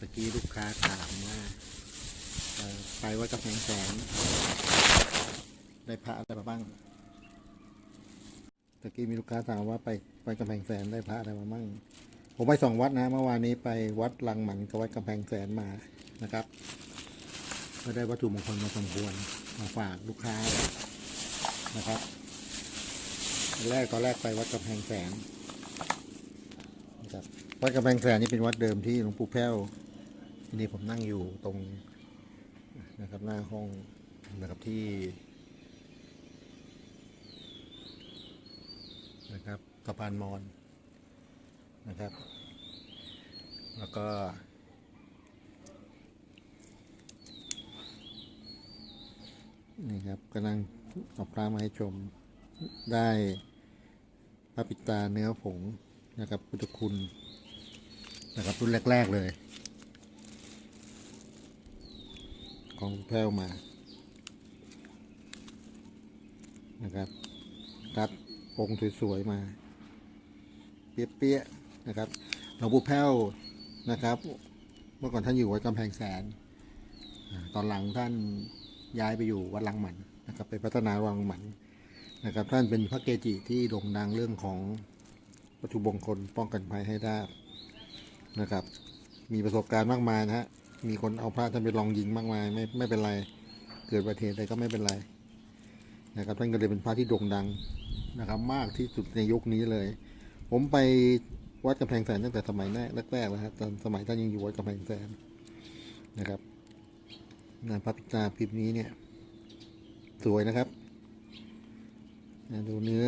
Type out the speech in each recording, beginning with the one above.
ตะกี้ลูกค้าถามว่าไปวัดกำแพงแสนได้พระอะไรมาบ้างตะกี้มีลูกค้าถามว่าไปไปกำแพงแสนได้พระอะไรมาบ้างผมไปสองวัดนะเมื่อวานนี้ไปวัดลังหมันกับวัดกำแพงแสนมานะครับก็ได้วัตถุมงคลมาสมควรมาฝากลูกค้านะครับแรกตอนแรกไปวัดกำแพงแสนนะครับวัดกำแพงแสนนี่เป็นวัดเดิมที่หลวงปู่แพ้ว นี่ผมนั่งอยู่ตรงนะครับหน้าห้องนะครับที่นะครับสะพานมอนนะครับ แล้วก็นี่ครับกำลังเอาพระมาให้ชมได้พระปิตาเนื้อผงนะครับพุทธคุณนะครับรุ่นแรก ๆ เลย ของแพ้วมา นะครับตัดองค์สวยๆมา เปี้ยๆนะครับหลวงปู่แพ้วนะครับ เมื่อก่อนท่านอยู่วัดกำแพงแสน ตอนหลังท่านย้ายไปอยู่วัดลังหมันนะครับไปพัฒนาวังหมันนะครับ ท่านเป็นพระเกจิที่โด่งดังเรื่องของวัตถุมงคลป้องกันภัยให้ได้นะครับ มีประสบการณ์มากมายนะฮะ มีคนเอาพระท่านไปลองยิงมากมายไม่ไม่เป็นไร เกิดอุบัติเหตุอะไรก็ไม่เป็นไรนะครับท่านก็เลยเป็นพระที่โด่งดังนะครับ มากที่สุดในยุคนี้เลย ผมไปวัดกำแพงแสนตั้งแต่สมัยแรกแรกๆแล้วครับตอนสมัยท่านยังอยู่วัดกำแพงแสนนะครับงานพระปิตาพิมพ์นี้เนี่ย สวยนะครับดูเนื้อ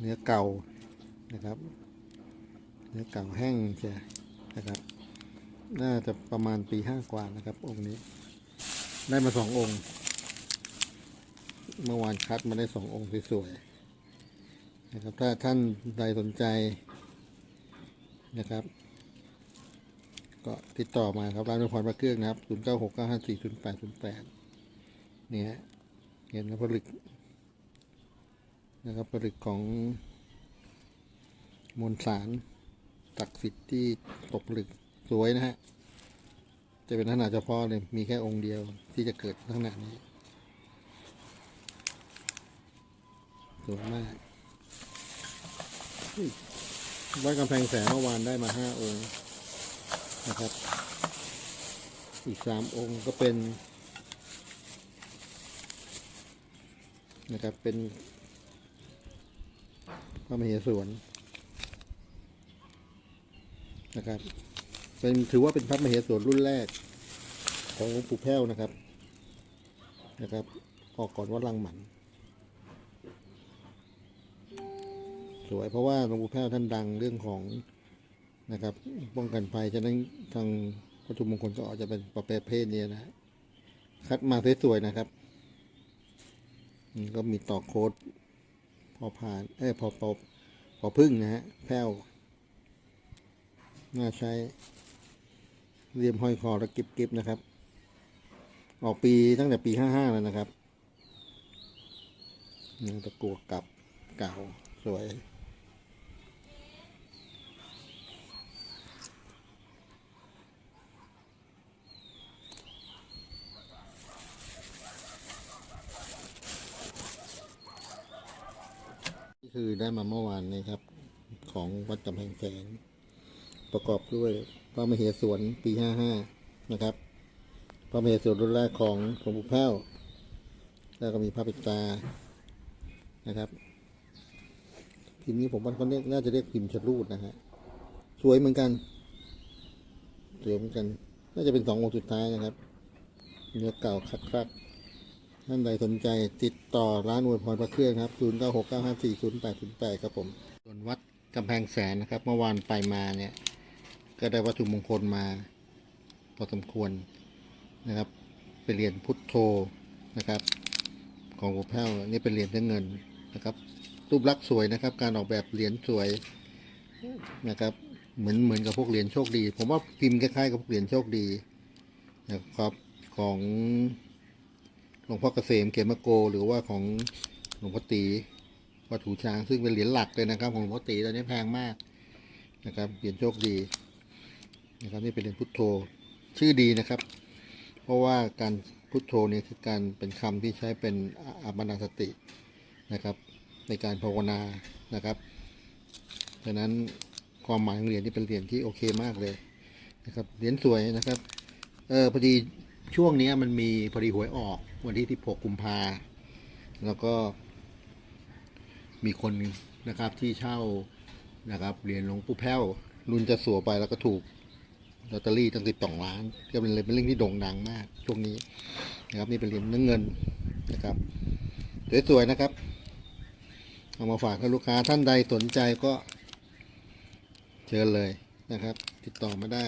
เนื้อเก่านะครับ เนื้อเก่าแห้งใช่นะครับ น่าจะประมาณปีห้ากว่านะครับ องค์นี้ ได้มาสององค์ เมื่อวานคัดมาได้สององค์สวยๆนะครับ ถ้าท่านใดสนใจนะครับ ก็ติดต่อมาครับร้านนพรพระเครื่องนะครับ 0 9 6 9 5 4 0 8 0 8เนี่ยเห็นนะผลึกนะครับผลึกของมวลสาร ศักดิ์สิทธิ์ที่ตกผลึกสวยนะฮะ จะเป็นลักษณะเฉพาะเลยมีแค่องค์เดียวที่จะเกิดลักษณะนี้ สวยมากอุ๊ยวัดกำแพงแสนเมื่อวานได้มาห้าองค์นะครับ อีกสามองค์ก็เป็น นะครับเป็นพระมเหสวน นะครับ เป็นถือว่าเป็นพระมเหสวนรุ่นแรก ของหลวงปู่แพ้วนะครับนะครับ ออกก่อนวัดลังหมัน สวยเพราะว่าหลวงปู่แพ้วท่านดังเรื่องของนะครับ ป้องกันภัยฉะนั้นทางวัตถุมงคลก็อาจจะเป็นประเภทนี้นะคัดมาสวยๆนะครับก็มีต่อโค้ดพอผ่าน เอ้ยพอพอพอพึ่งนะฮะ แพ้ว น่าใช้เรียมห้อยคอแล้วกิบๆนะครับ ออกปีตั้งแต่ปีห้าห้าแล้วนะครับยังตะกัวกลับเก่าสวยนี่คือได้มาเมื่อวานนี้ครับ ของวัดกำแพงแสน ประกอบด้วยพระมเหสวนปีห้าห้านะครับ พระมเหสวนรุ่นแรกของหลวงปู่แพ้วแล้วก็มีพระปิตานะครับ พิมพ์นี้ผมว่าเขาเรียกน่าจะเรียกพิมพ์ชลูดนะฮะสวยเหมือนกันสวยเหมือนกัน น่าจะเป็นสององค์สุดท้ายนะครับ เนื้อเก่าคักๆท่านใดสนใจติดต่อร้านอวยพรพระเครื่องครับ 0 9 6 9 5 4 0 8 0 8 ครับผมส่วนวัดกำแพงแสนนะครับ เมื่อวานไปมาเนี่ย ก็ได้วัตถุมงคลมาพอสมควรนะครับเป็นเหรียญพุทโธนะครับ ของหลวงแพ้วนี่เป็นเหรียญเนื้อเงินนะครับ รูปลักษณ์สวยนะครับ การออกแบบเหรียญสวยนะครับ เหมือนเหมือนกับพวกเหรียญโชคดี ผมว่าพิมพ์คล้ายๆกับพวกเหรียญโชคดีนะครับของหลวงพ่อเกษมเกมโก หรือว่าของหลวงพ่อตีวัดถูช้างซึ่งเป็นเหรียญหลักเลยนะครับ ของหลวงพ่อตีตอนนี้แพงมากนะครับเหรียญโชคดี นะครับนี่เป็นเรียญพุทโธชื่อดีนะครับ เพราะว่าการพุทโธนี่คือการเป็นคำที่ใช้เป็นอัปปนาสตินะครับ ในการภาวนานะครับดังนั้นความหมายของเหรียญที่เป็นเหรียญที่โอเคมากเลยนะครับเหรียญสวยนะครับเออพอดีช่วงนี้มันมีพอดีหวยออกวันที่ 16 กุมภาแล้วก็ มีคนนะครับที่เช่านะครับเหรียญหลวงปู่แพ้ว รุ่นจะสัวไปแล้วก็ถูก ลอตเตอรี่ตั้งสิบสองล้าน ก็เป็นเลยเป็นเรื่องที่โด่งดังมากช่วงนี้นะครับ นี่เป็นเหรียญเนื้อเงินนะครับสวยๆนะครับ เอามาฝากให้ลูกค้าท่านใดสนใจก็เชิญเลยนะครับ ติดต่อมาได้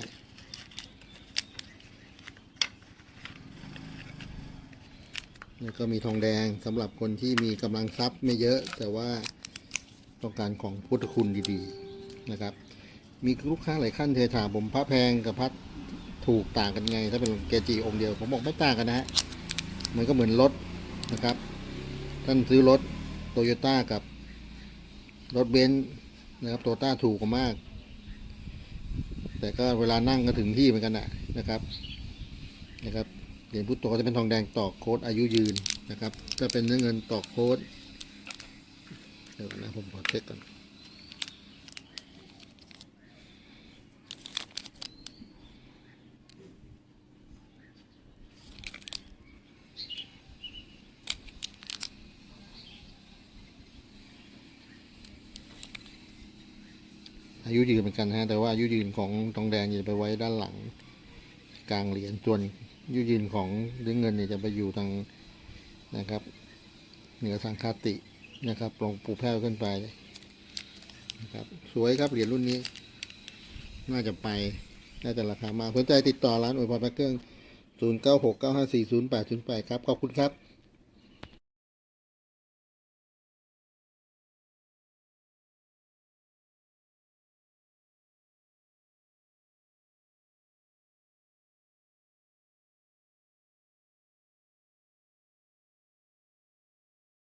แล้วก็มีทองแดงสำหรับคนที่มีกำลังทรัพย์ไม่เยอะ แต่ว่าต้องการของพุทธคุณดีๆนะครับ มีลูกค้าหลายขั้นเคยถามผมพระแพงกับพระถูกต่างกันไง ถ้าเป็นเกจิองค์เดียว ผมบอกไม่ต่างกันนะฮะ มันก็เหมือนรถนะครับ ท่านซื้อรถโตโยต้ากับรถเบนซ์นะครับโตโยต้าถูกกว่ามาก แต่ก็เวลานั่งก็ถึงที่เหมือนกันนะนะครับนะครับเหรียญพุทโธจะเป็นทองแดงตอกโค้ดอายุยืนนะครับถ้าเป็นเนื้อเงินตอกโค้ดเดี๋ยวนะผมขอเช็คก่อน อายุยืนเหมือนกันฮะแต่ว่าอายุยืนของทองแดงจะไปไว้ด้านหลังกลางเหรียญส่วนยุยืนของเรื่องเงินเนี่ยจะไปอยู่ทางนะครับ เหนือสังคาตินะครับลงปูแพ้วขึ้นไปนะครับสวยครับเหรียญรุ่นนี้ น่าจะไปน่าจะราคามากสนใจติดต่อร้านอวยพรพระเครื่อง0 9 6 9 5 4 0 8 0 8ครับ ขอบคุณครับ